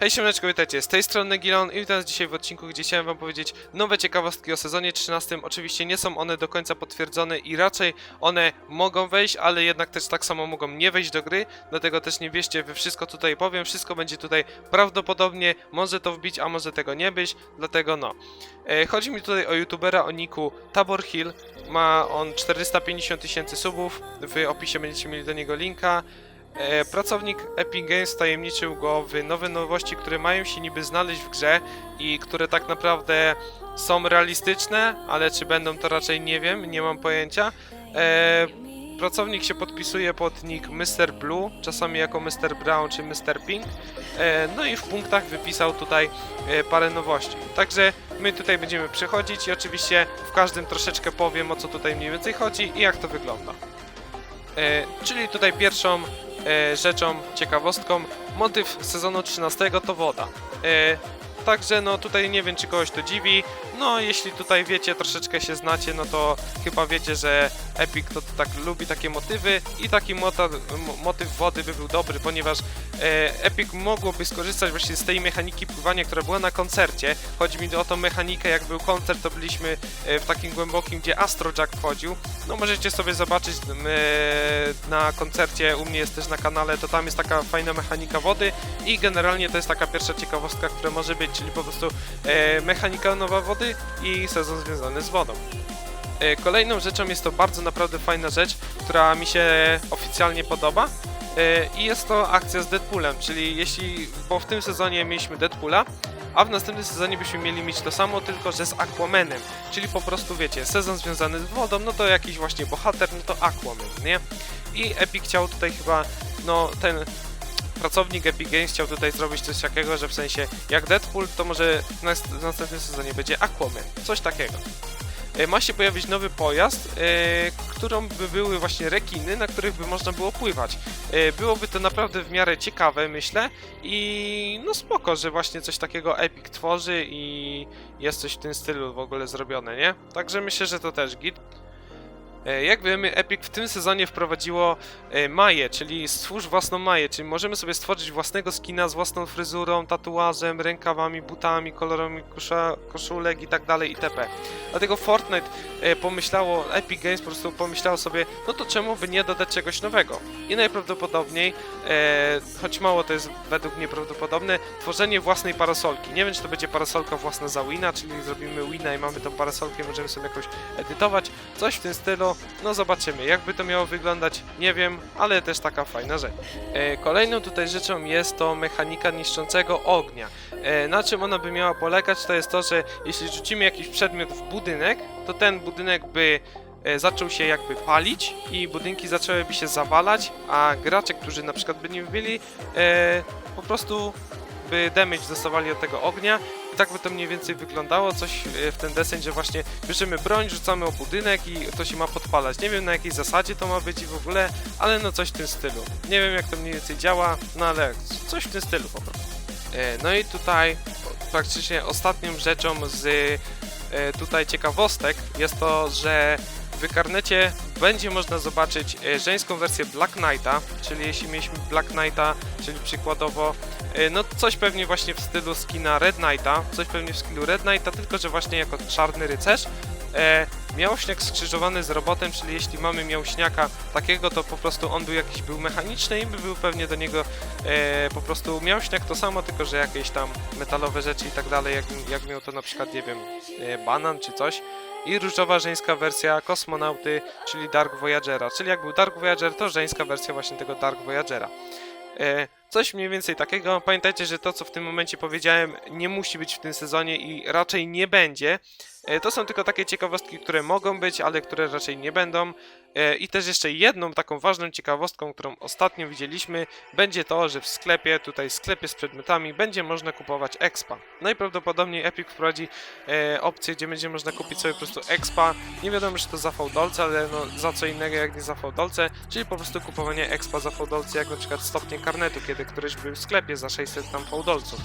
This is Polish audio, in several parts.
Hej siemaneczko, witajcie, z tej strony Gilon i witam dzisiaj w odcinku, gdzie chciałem wam powiedzieć nowe ciekawostki o sezonie 13. Oczywiście nie są one do końca potwierdzone i raczej one mogą wejść, ale jednak też tak samo mogą nie wejść do gry, dlatego też nie wierzcie we wszystko tutaj powiem, wszystko będzie tutaj prawdopodobnie, może to wbić, a może tego nie być, dlatego no. E, chodzi mi tutaj o youtubera o niku Tabor Hill, ma on 450 tysięcy subów, w opisie będziecie mieli do niego linka. E, pracownik Epic Games tajemniczył go w nowe nowości, które mają się niby znaleźć w grze i które tak naprawdę są realistyczne, ale czy będą to raczej nie wiem, nie mam pojęcia. E, pracownik się podpisuje pod nick Mr. Blue, czasami jako Mr. Brown czy Mr. Pink. E, no i w punktach wypisał tutaj parę nowości. Także my tutaj będziemy przechodzić i oczywiście w każdym troszeczkę powiem o co tutaj mniej więcej chodzi i jak to wygląda. Czyli tutaj pierwszą rzeczą, ciekawostką, motyw sezonu 13 to woda. Także no tutaj nie wiem czy kogoś to dziwi, no jeśli tutaj wiecie, troszeczkę się znacie, no to chyba wiecie, że Epic to, to tak lubi takie motywy i taki mota, motyw wody by był dobry, ponieważ e, Epic mogłoby skorzystać właśnie z tej mechaniki pływania, która była na koncercie. Chodzi mi o tą mechanikę, jak był koncert, to byliśmy e, w takim głębokim, gdzie Astrojack wchodził. No możecie sobie zobaczyć e, na koncercie, u mnie jest też na kanale, to tam jest taka fajna mechanika wody i generalnie to jest taka pierwsza ciekawostka, która może być, czyli po prostu e, mechanika nowa wody i sezon związany z wodą. E, Kolejną rzeczą jest to bardzo naprawdę fajna rzecz, która mi się oficjalnie podoba. E, I jest to akcja z Deadpoolem, czyli jeśli, bo w tym sezonie mieliśmy Deadpoola, a w następnym sezonie byśmy mieli mieć to samo, tylko że z Aquamanem. Czyli po prostu wiecie, sezon związany z wodą, no to jakiś właśnie bohater, no to Aquaman, nie? I Epic chciał tutaj chyba, no ten pracownik Epic Games chciał tutaj zrobić coś takiego, że w sensie jak Deadpool, to może w, nas- w następnym sezonie będzie Aquaman, coś takiego. E, Ma się pojawić nowy pojazd, e, którą by były właśnie rekiny, na których by można było pływać. E, byłoby to naprawdę w miarę ciekawe, myślę, i no spoko, że właśnie coś takiego Epic tworzy i jest coś w tym stylu w ogóle zrobione, nie? Także myślę, że to też git. E, Jak wiemy, Epic w tym sezonie wprowadziło e, Maję, czyli stwórz własną Maję, czyli możemy sobie stworzyć własnego skina z własną fryzurą, tatuażem, rękawami, butami, kolorami kosza, koszulek i tak itp. Dlatego Fortnite e, pomyślało, Epic Games po prostu pomyślało sobie, no to czemu by nie dodać czegoś nowego? I najprawdopodobniej, choć mało to jest według mnie prawdopodobne, tworzenie własnej parasolki. Nie wiem, czy to będzie parasolka własna za Wina, czyli zrobimy Wina i mamy tą parasolkę, możemy sobie jakoś edytować, coś w tym stylu, no zobaczymy. Jakby to miało wyglądać, nie wiem, ale też taka fajna rzecz. E, kolejną tutaj rzeczą jest to mechanika niszczącego ognia. E, na czym ona by miała polegać, to jest to, że jeśli rzucimy jakiś przedmiot w budynek, to ten budynek by e, zaczął się jakby palić i budynki zaczęłyby się zawalać, a gracze, którzy na przykład by nie byli, e, po prostu by damage dostawali od tego ognia i tak by to mniej więcej wyglądało, coś e, w ten deseń, że właśnie bierzemy broń, rzucamy o budynek i to się ma podpalać. Nie wiem na jakiej zasadzie to ma być i w ogóle, ale no coś w tym stylu. Nie wiem jak to mniej więcej działa, no ale coś w tym stylu po prostu. E, No i tutaj praktycznie ostatnią rzeczą z e, tutaj ciekawostek jest to, że w karnecie będzie można zobaczyć e, żeńską wersję Black Knighta, czyli jeśli mieliśmy Black Knighta, czyli przykładowo e, no coś pewnie właśnie w stylu skina Red Knighta, coś pewnie w stylu Red Knighta, tylko że właśnie jako czarny rycerz. E, miałśniak skrzyżowany z robotem, czyli jeśli mamy miałśniaka takiego, to po prostu on był jakiś był mechaniczny i by był pewnie do niego e, po prostu miałśniak to samo, tylko że jakieś tam metalowe rzeczy i tak dalej, jak, jak miał to na przykład, nie wiem, e, banan czy coś. I różowa żeńska wersja kosmonauty, czyli Dark Voyagera. Czyli jak był Dark Voyager, to żeńska wersja właśnie tego Dark Voyagera. E, coś mniej więcej takiego. Pamiętajcie, że to, co w tym momencie powiedziałem, nie musi być w tym sezonie i raczej nie będzie. E, to są tylko takie ciekawostki, które mogą być, ale które raczej nie będą. E, I też jeszcze jedną taką ważną ciekawostką, którą ostatnio widzieliśmy, będzie to, że w sklepie, tutaj sklepie z przedmiotami, będzie można kupować expa. Najprawdopodobniej Epic wprowadzi e, opcję, gdzie będzie można kupić sobie po prostu expa. Nie wiadomo, czy to za fałdolce, ale no, za co innego jak nie za fałdolce, czyli po prostu kupowanie expa za fałdolce, jak na przykład stopnie karnetu, kiedy któryś był w sklepie za 600 tam fałdolców.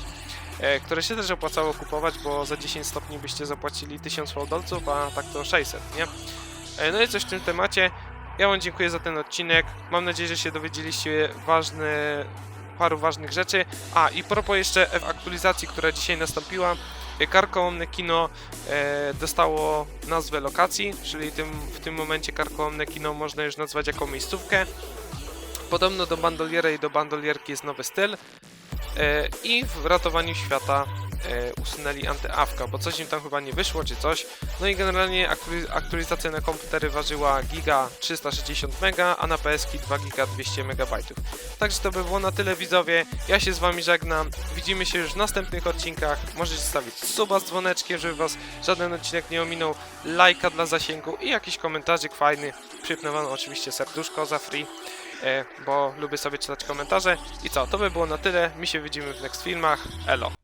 E, które się też opłacało kupować, bo za 10 stopni byście zapłacili 1000 fałdolców, a tak to 600, nie? E, No i coś w tym temacie. Ja Wam dziękuję za ten odcinek. Mam nadzieję, że się dowiedzieliście ważne paru ważnych rzeczy. A i propos jeszcze w aktualizacji, która dzisiaj nastąpiła, karkołomne kino e, dostało nazwę lokacji, czyli tym, w tym momencie karkołomne kino można już nazwać jako miejscówkę. Podobno do bandoliera i do bandolierki jest nowy styl. E, I w ratowaniu świata e, usunęli antyawka, bo coś im tam chyba nie wyszło czy coś. No i generalnie aktualiz- aktualizacja na komputery ważyła giga 360 mega, a na PS 2 giga 200 MB. Także to by było na tyle widzowie. Ja się z wami żegnam. Widzimy się już w następnych odcinkach. Możecie stawić suba z dzwoneczkiem, żeby was żaden odcinek nie ominął. Lajka dla zasięgu i jakiś komentarzyk fajny. Przypnę wam oczywiście serduszko za free. E, bo lubię sobie czytać komentarze. I co, to by było na tyle. My się widzimy w next filmach. Elo.